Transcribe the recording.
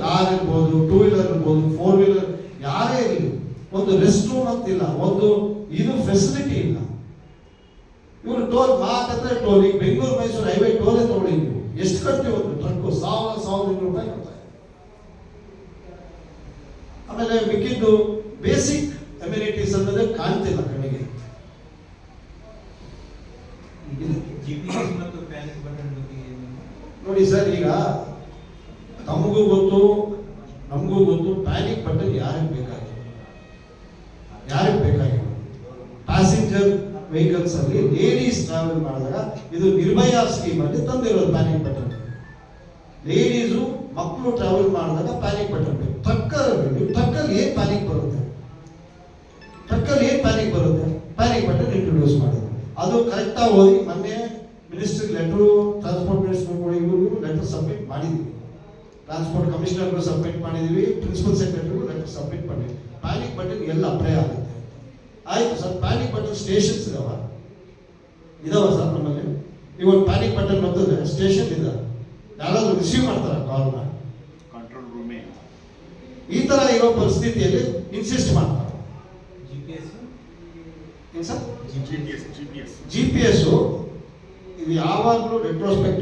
Car ಇರ್ಬೋದು two wheeler ಇರ್ಬೋದು four wheeler ಯಾರೇ ಇರಲಿ ಒಂದು ರೆಸ್ಟ್ ರೂಮ್ ಅಂತಿಲ್ಲ ಒಂದು ಇದು ಫೆಸಿಲಿಟಿ ಇಲ್ಲ. ಇವರು ಟೋಲ್ ಮಾತಂದ್ರೆ ಟೋಲ್ ಈಗ ಬೆಂಗಳೂರು ಮೈಸೂರು ಹೈವೇ ಟೋಲೇ ತಗೊಳ್ಳಿ ನೀವು ಎಷ್ಟು ಕಟ್ಟಿ ಒಂದು ಟ್ರಕ್ ಸಾವಿರ ಸಾವಿರ ಇನ್ನೂರು ರೂಪಾಯಿ ಕೊಡ್ತಾರೆ. ಆಮೇಲೆ ಮಿಕ್ಕಿದ್ದು ಬೇಸಿಕ್ ಅಮ್ಯುನಿಟೀಸ್ ಅನ್ನೋದೇ ಕಾಣ್ತಿಲ್ಲ ಕಣ್ಣಿಗೆ. ನೋಡಿ ಸರ್ ಈಗ ತಮಗೂ ಗೊತ್ತು, ನಮಗೂ ಗೊತ್ತು ಪ್ಯಾನಿಕ್ ಬಟನ್ ಯಾರಿಗೆ ಬೇಕಾಗಿದೆ ಯಾರಿಗೆ ಬೇಕಾಗಿದೆ ಪ್ಯಾಸೆಂಜರ್ ವೆಹಿಕಲ್ಸ್ ಅಲ್ಲಿ ಲೇಡೀಸ್ ಟ್ರಾವೆಲ್ ಮಾಡಿದಾಗ ಇದು ನಿರ್ಭಯ ಸ್ಕೀಮ್ ಅಲ್ಲಿ ತಂದಿರೋದು ಪ್ಯಾನಿಕ್ ಬಟನ್ ಲೇಡೀಸು ಮಕ್ಕಳು ಟ್ರಾವೆಲ್ ಮಾಡಿದಾಗ ಪ್ಯಾನಿಕ್ ಬಟನ್ ಬೇಕು. ಟ್ರಕ್ಕಲ್ಲಿ ಟ್ರಕ್ಕಲ್ಲಿ ಏನ್ ಪ್ಯಾನಿಕ್ ಬರುತ್ತೆ? ಟ್ರಕ್ಕಲ್ಲಿ ಏನು ಪ್ಯಾನಿಕ್ ಬರುತ್ತೆ? ಪ್ಯಾನಿಕ್ ಬಟನ್ ಇಂಟ್ರೊಡ್ಯೂಸ್ ಮಾಡಿದ್ರು. ಅದು ಕರೆಕ್ಟಾಗಿ ಓದಿ ಮೊನ್ನೆ ಮಿನಿಸ್ಟ್ರಿಗೆ ಲೆಟ್ರು ಟ್ರಾನ್ಸ್ಪೋರ್ಟ್ ಮಿನಿಸ್ಟರ್ ಇವರು ಲೆಟರ್ ಸಬ್ಮಿಟ್ ಮಾಡಿದ್ವಿ. ಟ್ರಾನ್ಸ್ಪೋರ್ಟ್ ಕಮಿಷನರ್ಗೂ ಸಬ್ಮಿಟ್ ಮಾಡಿದೀವಿ ಪ್ರಿನ್ಸಿಪಲ್ ಸೆಕ್ರೆಟರಿಗೂ ಲೆಟರ್ ಸಬ್ಮಿಟ್ ಮಾಡಿದ್ವಿ. ಪ್ಯಾನಿಕ್ ಬಟನ್ ಎಲ್ಲ ಅಪ್ಲೈ ಆಗುತ್ತೆ. ಆಯ್ತು ಸರ್ ಪ್ಯಾನಿಕ್ ಬಟನ್ ಸ್ಟೇಷನ್ಸ್ ಇದಾವ? ಇದಾವ ಸರ್ ನಮ್ಮಲ್ಲಿ? ಒಂದು ಪ್ಯಾನಿಕ್ ಬಟನ್ ಬಂದ್ರೆ ಸ್ಟೇಷನ್ ಇದೆ. ಯಾರಾದರೂ ರಿಸೀವ್ ಮಾಡ್ತಾರೆ ಕಾಲ್ನ ಕಂಟ್ರೋಲ್ ರೂಮೇ ಈ ತರ ಇರೋ ಪರಿಸ್ಥಿತಿಯಲ್ಲಿ ಇನ್ಸಿಸ್ಟ್ ಮಾಡ್ತಾರೆ. ಜಿಪಿಎಸ್ ಏನ್ sir G P S G P S G P S ಇದು ಯಾವಾಗಲೂ ರೆಟ್ರೋಸ್ಪೆಕ್ಟಿವ್